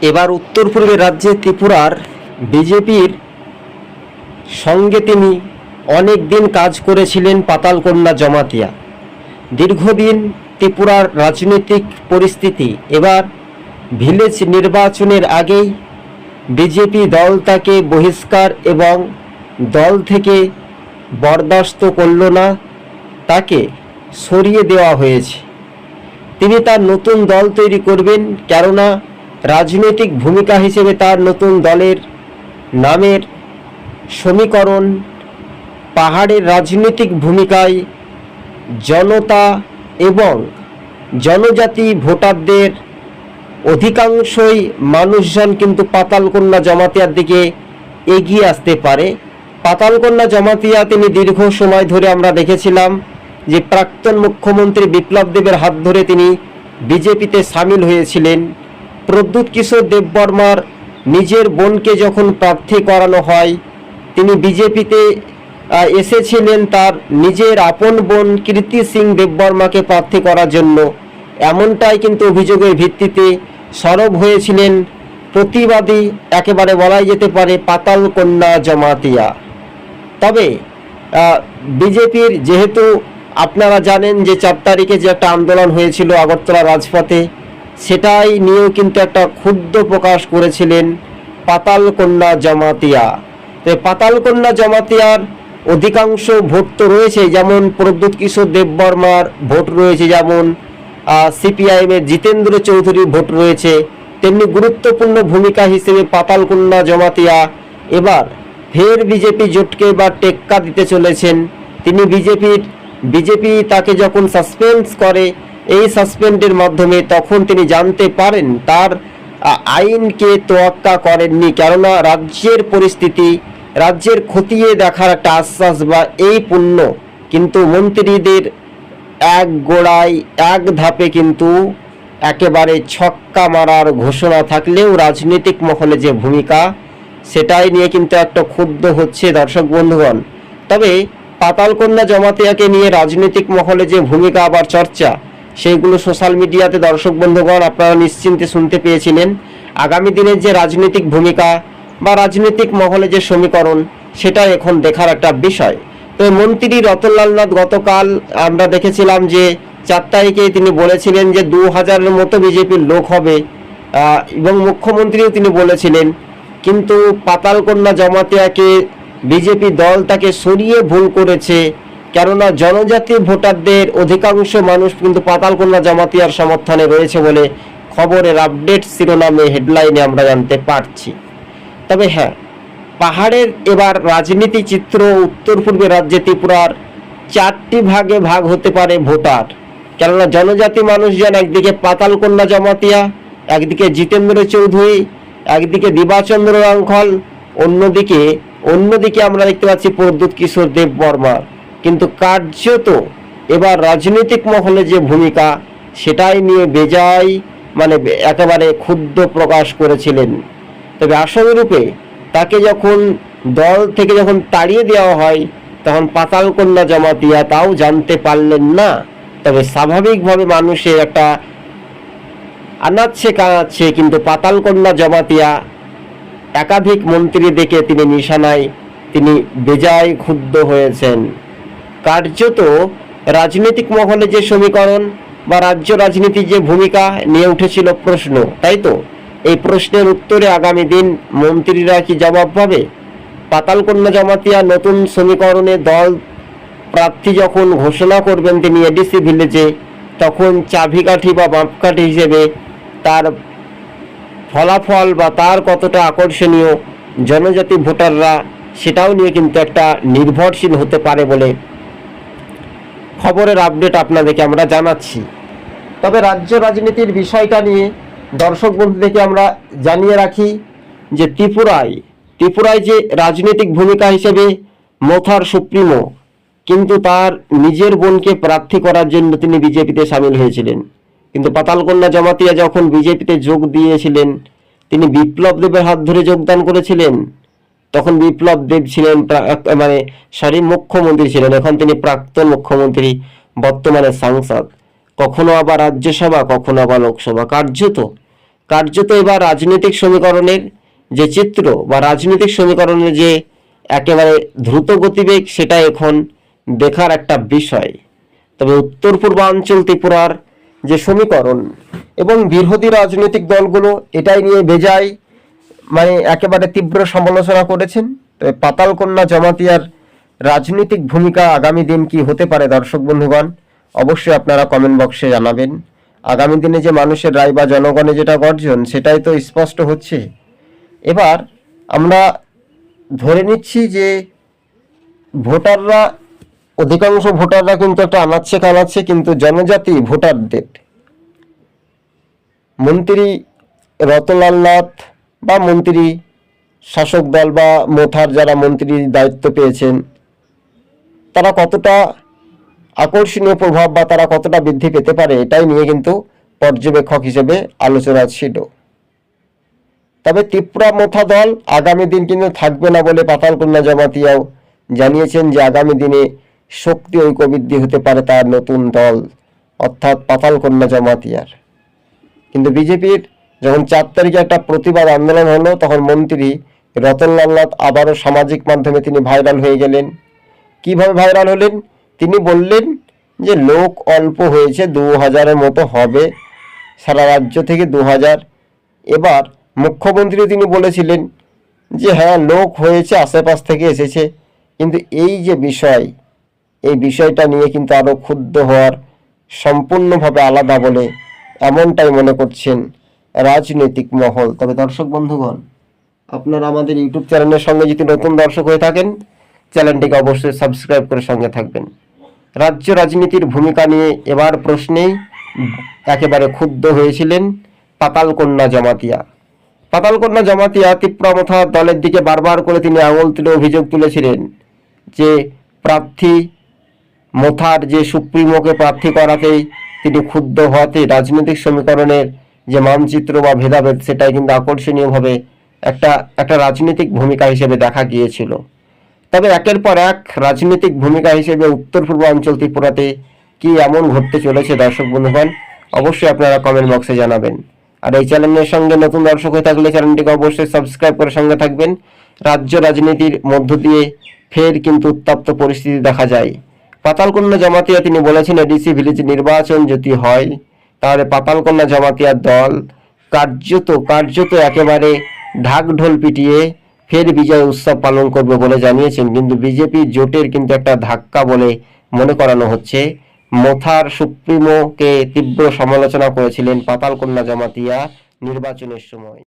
এবার উত্তর পূর্বের রাজ্যে ত্রিপুরার বিজেপির সঙ্গে তিনি অনেক দিন কাজ করেছিলেন পাতালকন্যা জমাতিয়া। দীর্ঘদিন ত্রিপুরার রাজনৈতিক পরিস্থিতি, এবার ভিলেজ নির্বাচনের আগেই বিজেপি দল তাকে বহিষ্কার এবং দল থেকে বরদাস্ত করল না, তাকে সরিয়ে দেওয়া হয়েছে। তিনি তার নতুন দল তৈরি করবেন, কেননা রাজনৈতিক ভূমিকা হিসেবে তার নতুন দলের নামের সমীকরণ পাহাড়ের রাজনৈতিক ভূমিকায় জনতা এবং জনজাতি ভোটারদের অধিকাংশই মানুষজন কিন্তু পাতালকন্যা জমাতিয়ার দিকে এগিয়ে আসতে পারে। পাতালকন্যা জমাতিয়া তিনি দীর্ঘ সময় ধরে আমরা দেখেছিলাম যে প্রাক্তন মুখ্যমন্ত্রী বিপ্লব দেবের হাত ধরে তিনি বিজেপিতে সামিল হয়েছিলেন। প্রদ্যুৎ কিশোর দেববর্মার নিজের বোনকে যখন প্রার্থী করানো হয়, তিনি বিজেপিতে এসেছিলেন তার নিজের আপন বোন কীর্তি সিং দেববর্মাকে প্রার্থী করার জন্য। এমনটাই কিন্তু অভিযোগের ভিত্তিতে সরব হয়েছিলেন প্রতিবাদী, একেবারে বলাই যেতে পারে পাতাল কন্যা জমাতিয়া। তবে বিজেপির যেহেতু আপনারা জানেন যে চার তারিখে যে একটা আন্দোলন হয়েছিল আগরতলা রাজপথে সেটাই নিয়েও কিন্তু একটা ক্ষুদ্র প্রকাশ করেছিলেন পাতাল কন্যা জমাতিয়া। তো এই পাতাল কন্যা জমাতিয়ার অধিকাংশ ভোট তো রয়েছে যেমন প্রদ্যুৎ কিশোর দেববর্মার ভোট রয়েছে, যেমন সিপিআইএমের জিতেন্দ্র চৌধুরীর ভোট রয়েছে, তেমনি গুরুত্বপূর্ণ ভূমিকা হিসেবে পাতালকন্যা জমাতিয়া এবার ফের বিজেপি জোটকে এবার টেক্কা দিতে চলেছেন। তিনি বিজেপির, বিজেপি তাকে যখন সাসপেন্স করে এই সাসপেন্ডের মাধ্যমে তখন তিনি জানতে পারেন তার আইনকে তোয়াক্কা করেননি। কেননা রাজ্যের পরিস্থিতি, রাজ্যের খতিয়ে দেখার একটা আশ্বাস বা এই পুণ্য কিন্তু মন্ত্রীদের এক গোড়ায়, এক ধাপে কিন্তু একেবারে ছক্কা মারার ঘোষণা থাকলেও রাজনৈতিক মহলে যে ভূমিকা, সেটাই নিয়ে কিন্তু একটা ক্ষুব্ধ হচ্ছে দর্শক বন্ধুগণ। তবে পাতালকন্যা জমাতিয়াকে নিয়ে রাজনৈতিক মহলে যে ভূমিকা আবার চর্চা সেইগুলো সোশ্যাল মিডিয়াতে দর্শক বন্ধুগণ আপনারা নিশ্চিন্তে শুনতে পেয়েছিলেন। আগামী দিনের যে রাজনৈতিক ভূমিকা বা রাজনৈতিক মহলে যে সমীকরণ, সেটা এখন দেখার একটা বিষয়। তো মন্ত্রী রতনলাল নাথ গতকাল আমরা দেখেছিলাম যে চার তারিখে তিনি বলেছিলেন যে দু হাজারের মতো বিজেপির লোক হবে এবং মুখ্যমন্ত্রীও তিনি বলেছিলেন। কিন্তু পাতালকন্যা জমাতিয়াকে বিজেপি দল তাকে সরিয়ে ভুল করেছে কেননা জনজাতি ভোটারদের অধিকাংশ মানুষ কিন্তু পাতালকন্যা জমাতিয়ার সমর্থনে রয়েছে বলে খবরের আপডেট শিরোনামে হেডলাইনে আমরা জানতে পারছি। তবে হ্যাঁ পাহাড়ের এবার রাজনীতি চিত্র উত্তর পূর্বে রাজ্যে ত্রিপুরার চারটি ভাগে ভাগ হতে পারে ভোটার। কেননা জনজাতি মানুষজন একদিকে পাতালকন্যা জমাতিয়া, একদিকে জিতেন্দ্র চৌধুরী, একদিকে দিবাচন্দ্র রাঙ্খল, অন্যদিকে অন্যদিকে আমরা দেখতে পাচ্ছি প্রদ্যুৎ কিশোর দেব বর্মা। কিন্তু কার্যত এবার রাজনৈতিক মহলে যে ভূমিকা, সেটাই নিয়ে বেজায় মানে একেবারে ক্ষুদ্র প্রকাশ করেছিলেন। তবে আসলরূপে তাকে যখন দল থেকে যখন তাড়িয়ে দেওয়া হয়, তখন পাতাল পাতালকন্যা জমাতিয়া তাও জানতে পারলেন না। তবে স্বাভাবিকভাবে মানুষের একটা আনাচ্ছে কানাচ্ছে, কিন্তু পাতালকন্যা জমাতিয়া একাধিক মন্ত্রী দেখে তিনি নিশানায়, তিনি বেজায় ক্ষুব্ধ হয়েছেন। কার্যত রাজনৈতিক মহলে যে সমীকরণ বা রাজ্য রাজনীতির যে ভূমিকা নিয়ে উঠেছিল প্রশ্ন, তাই তো? এই প্রশ্নের উত্তরে আগামী দিন মন্ত্রীরা কি জবাব পাবে? পাতালকন্যা জমাতিয়া নতুন সমীকরণে দল প্রার্থী যখন ঘোষণা করবেন তিনি এডিসি ভিলেজে, তখন চাবিকাঠি বা মাপকাঠি হিসেবে তার ফলাফল বা তার কতটা আকর্ষণীয় জনজাতি ভোটাররা সেটাও নিয়ে কিন্তু একটা নির্ভরশীল হতে পারে বলে খবরের আপডেট আপনাদেরকে আমরা জানাচ্ছি। তবে রাজ্য রাজনীতির বিষয়টা নিয়ে দর্শক বন্ধুদেরকে আমরা জানিয়ে রাখি যে ত্রিপুরায় ত্রিপুরায় যে রাজনৈতিক ভূমিকা হিসেবে মোথার সুপ্রিমো, কিন্তু তার নিজের বোনকে প্রার্থী করার জন্য তিনি বিজেপিতে সামিল হয়েছিলেন। কিন্তু পাতালকন্যা জমাতিয়া যখন বিজেপিতে যোগ দিয়েছিলেন, তিনি বিপ্লব দেবের হাত ধরে যোগদান করেছিলেন। তখন বিপ্লব দেব ছিলেন মানে সরি, মুখ্যমন্ত্রী ছিলেন। এখন তিনি প্রাক্তন মুখ্যমন্ত্রী, বর্তমানে সাংসদ। কখনো আবার রাজ্যসভা, কখনো আবার লোকসভা। কার্যত কার্যত এবার রাজনৈতিক সমীকরণের যে চিত্র বা রাজনৈতিক সমীকরণের যে একেবারে দ্রুত গতিবেগ, সেটা এখন দেখার একটা বিষয়। তবে উত্তর পূর্বাঞ্চল ত্রিপুরার যে সমীকরণ এবং বিরোধী রাজনৈতিক দলগুলো, এটাই নিয়ে বেজায় মানে একেবারে তীব্র সমালোচনা করেছেন। তবে পাতালকন্যা জমাতিয়ার রাজনৈতিক ভূমিকা আগামী দিন কি হতে পারে, দর্শক বন্ধুগণ? অবশ্যই আপনারা কমেন্ট বক্সে জানাবেন। আগামী দিনে যে মানুষের রায় বা জনগণে যেটা গর্জন, সেটাই তো স্পষ্ট হচ্ছে। এবার আমরা ধরে নিচ্ছি যে ভোটাররা, অধিকাংশ ভোটাররা কিন্তু একটা আনাচ্ছে কানাচ্ছে কিন্তু জনজাতি ভোটারদের। মন্ত্রী রতনলাল নাথ বা মন্ত্রী, শাসক দল বা মোথার যারা মন্ত্রীর দায়িত্ব পেয়েছেন, তারা কতটা আকর্ষণীয় প্রভাব বা তারা কতটা বৃদ্ধি পেতে পারে এটাই নিয়ে কিন্তু পর্যবেক্ষক হিসেবে আলোচনা ছিল। তবে ত্রিপুরা মোথা দল আগামী দিন কিন্তু থাকবে না বলে পাতালকন্যা জমাতিয়াও জানিয়েছেন যে আগামী দিনে শক্তি ঐক্যবৃদ্ধি হতে পারে তার নতুন দল, অর্থাৎ পাতালকন্যা জমাতিয়ার। কিন্তু বিজেপির যখন চার তারিখে একটা প্রতিবাদ আন্দোলন হলো, তখন মন্ত্রী রতনলাল নাথ আবারও সামাজিক মাধ্যমে তিনি ভাইরাল হয়ে গেলেন। কীভাবে ভাইরাল হলেন? তিনি বললেন যে, লোক অল্প হয়েছে দু হাজারের মতো হবে সারা রাজ্য থেকে দু হাজার এবার মুখ্যমন্ত্রী তিনি বলেছিলেন যে হ্যাঁ লোক হয়েছে, আশেপাশ থেকে এসেছে। কিন্তু এই যে বিষয়, এই বিষয়টা নিয়ে কিন্তু আরও ক্ষুব্ধ হওয়ার সম্পূর্ণভাবে আলাদা বলে এমনটাই মনে করছেন রাজনৈতিক মহল। তবে দর্শক বন্ধুগণ, আপনারা আমাদের ইউটিউব চ্যানেলের সঙ্গে যদি নতুন দর্শক হয়ে থাকেন, চ্যানেলটিকে অবশ্যই সাবস্ক্রাইব করে সঙ্গে থাকবেন। রাজ্য রাজনীতির ভূমিকা নিয়ে এবার প্রশ্নেই একেবারে ক্ষুব্ধ হয়েছিলেন পাতালকন্যা জমাতিয়া। পাতালকন্যা জমাতিয়া তীব্রমথা দলের দিকে বারবার করে তিনি আঙুল তুলে অভিযোগ তুলেছিলেন যে প্রার্থী মোথার যে সুপ্রিমোকে প্রার্থী করাতেই তিনি ক্ষুব্ধ হওয়াতে রাজনৈতিক সমীকরণের যে মানচিত্র বা ভেদাভেদ সেটাই কিন্তু আকর্ষণীয়ভাবে একটা একটা রাজনৈতিক ভূমিকা হিসেবে দেখা গিয়েছিল। তবে একের পর এক রাজনৈতিক ভূমিকা হিসেবে উত্তর পূর্বাঞ্চল ত্রিপুরাতে কি এমন ঘটতে চলেছে দর্শক বন্ধুগণ, অবশ্যই আপনারা কমেন্ট বক্সে জানাবেন। আর এই চ্যানেলের সঙ্গে নতুন দর্শক হয়ে থাকলে চ্যানেলটিকে অবশ্যই সাবস্ক্রাইব করে সঙ্গে থাকবেন। রাজ্য রাজনীতির মধ্য দিয়ে ফের কিন্তু উত্তপ্ত পরিস্থিতি দেখা যায়। পাতালকন্যা জমাতিয়া তিনি বলেছেন, এডিসি ভিলেজ নির্বাচন যদি হয় তাহলে পাতালকন্যা জমাতিয়ার দল কার্যত কার্যত একেবারে ঢাক ঢোল পিটিয়ে ফের বিজয় উৎসব পালন করবে বলে জানিয়েছেন। কিন্তু বিজেপি জোটের কিন্তু একটা ধাক্কা বলে মনে করানো হচ্ছে। মোথার সুপ্রিমোকে তীব্র সমালোচনা করেছিলেন পাতালকন্যা জমাতিয়া নির্বাচনের সময়।